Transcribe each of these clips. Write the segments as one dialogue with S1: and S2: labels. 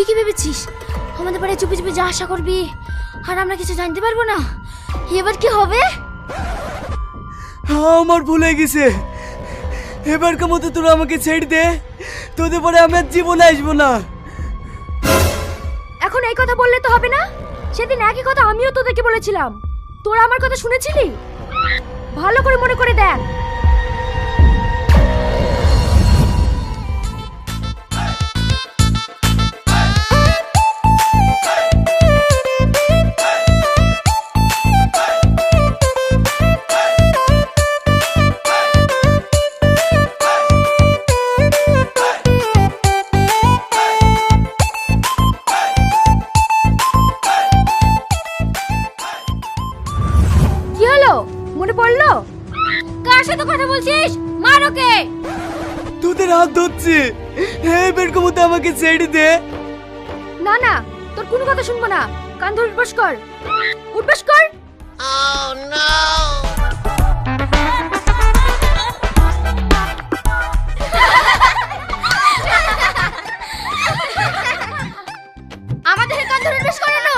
S1: তুই কি ভেবেছিস? আমাদের বাড়ি চুপি চুপি যা আশা করবি। আর আমরা কিছু জানতে পারব না। এবার কি হবে?
S2: আমার ভুল হয়ে গেছে। এবারকার মতো তোরা আমাকে ছেড়ে দে? তোদের পরে আমি আর জীবনে আসব না।
S1: এখন এই কথা বললে তো হবে না? সেদিন একই কথা আমিও তোদেরকে বলেছিলাম। তোরা আমার কথা শুনেছিলি? ভালো করে মনে করে দেখ। মনে পড়ল? কার সাথে কথা বলছিস? মার ওকে
S2: তোদের হাত ধরছি। এবারকার মতো আমাকে ছেড়ে দে।
S1: না না তোর কোনো কথা শুনব না। কান ধরে উঠবাস কর। উঠবাস কর। আমাদের কান ধরে উঠবাস করানো।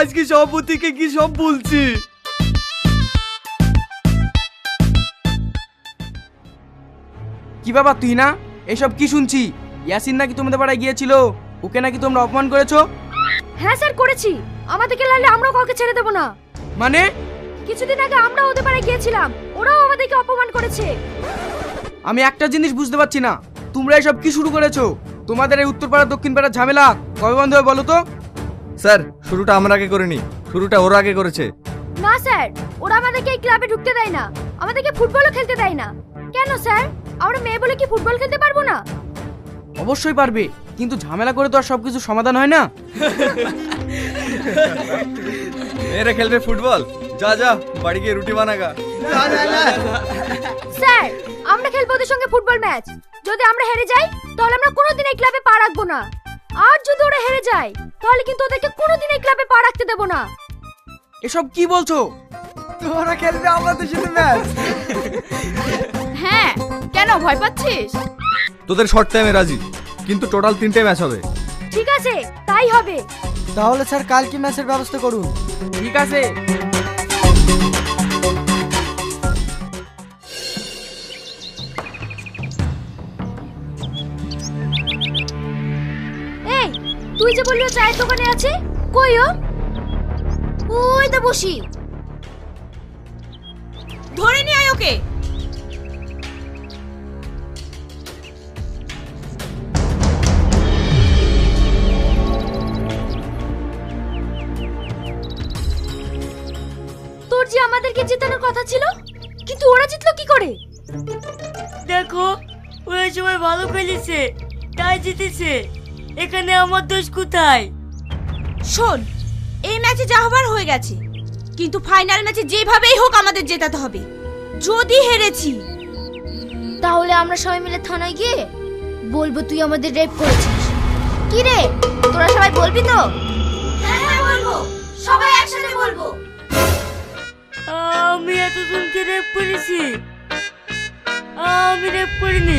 S2: আজকে সম্পত্তিকে কি সব বলছি?
S3: কি বাবা তুই না এসব কি শুনছি? ইয়াসিন নাকি তোমাদের পাড়ায় গিয়েছিল? ওকে নাকি তোমরা অপমান করেছ?
S1: হ্যাঁ স্যার করেছি। আমাদেরকে লাইলে আমরাও কাউকে ছেড়ে দেবো না।
S3: মানে?
S1: কিছুদিন আগে আমরা ওদের পাড়ায় গিয়েছিলাম। ওরাও আমাদেরকে অপমান করেছে।
S3: আমি একটা জিনিস বুঝতে পারছি না। তোমরা এসব কি শুরু করেছ? তোমাদের এই উত্তর পাড়া দক্ষিণ পাড়ার ঝামেলা কবে বন্ধ হবে বলো তো?
S4: স্যার শুরুটা আমরা আগে করিনি। শুরুটা ওরা আগে করেছে।
S1: না স্যার ওরা আমাদেরকে এই ক্লাবে ঢুকতে দেয় না। আমাদেরকে ফুটবলও খেলতে দেয় না। কেন স্যার? আমরা মেয়ে বলে কি ফুটবল খেলতে পারব না?
S3: অবশ্যই পারবে কিন্তু ঝামেলা করে তো আর সবকিছু সমাধান হয় না।
S4: মেয়েরা খেলবে ফুটবল। যা যা বাড়ি গিয়ে রুটি বানাগা।
S1: স্যার আমরা খেলব ওদের সঙ্গে ফুটবল ম্যাচ। যদি আমরা হেরে যাই তাহলে আমরা কোনোদিন এই ক্লাবে পা রাখব না। আর যদি ওরা হেরে যায় তাহলে কিন্তু ওদেরকে কোনোদিন এই ক্লাবে পা রাখতে দেবো না।
S3: এসব কি বলছো?
S2: তোরা খেলবে আমাদের সাথে ম্যাচ।
S1: হ্যাঁ কেন ভয় পাচ্ছিস?
S4: তোদের শর্ট টাইমে রাজি কিন্তু টোটাল তিনটে ম্যাচ হবে।
S1: ঠিক আছে তাই হবে।
S2: তাহলে স্যার কালকে ম্যাচের ব্যবস্থা করুন।
S3: ঠিক আছে।
S1: তুই যে বললি চায়ের দোকানে আছে? কই ও? ওই তো বসি।
S5: ধরে নিয়ে আয় ওকে।
S1: তোর যে আমাদেরকে জেতানোর কথা ছিল কিন্তু ওরা জিতলো কি করে?
S6: দেখো ওই সবাই ভালো খেলেছে তাই জিতেছে। এখানে আমার দোষ কোথায়?
S5: শোন এই ম্যাচে যা হবার হয়ে গেছে। কিন্তু ফাইনাল ম্যাচে যেভাবেই হোক আমাদের জেতাতে হবে। যদি হেরেছি।
S1: তাহলে আমরা সবাই মিলে থানায় গিয়ে বলব তুই আমাদের রেপ করেছিস। কি রে? তোরা সবাই বলবি তো? হ্যাঁ হ্যাঁ বলব। সবাই একসাথে বলব।
S6: আমি এতজনকে রেপ করেছি। আমি রেপ করিনি।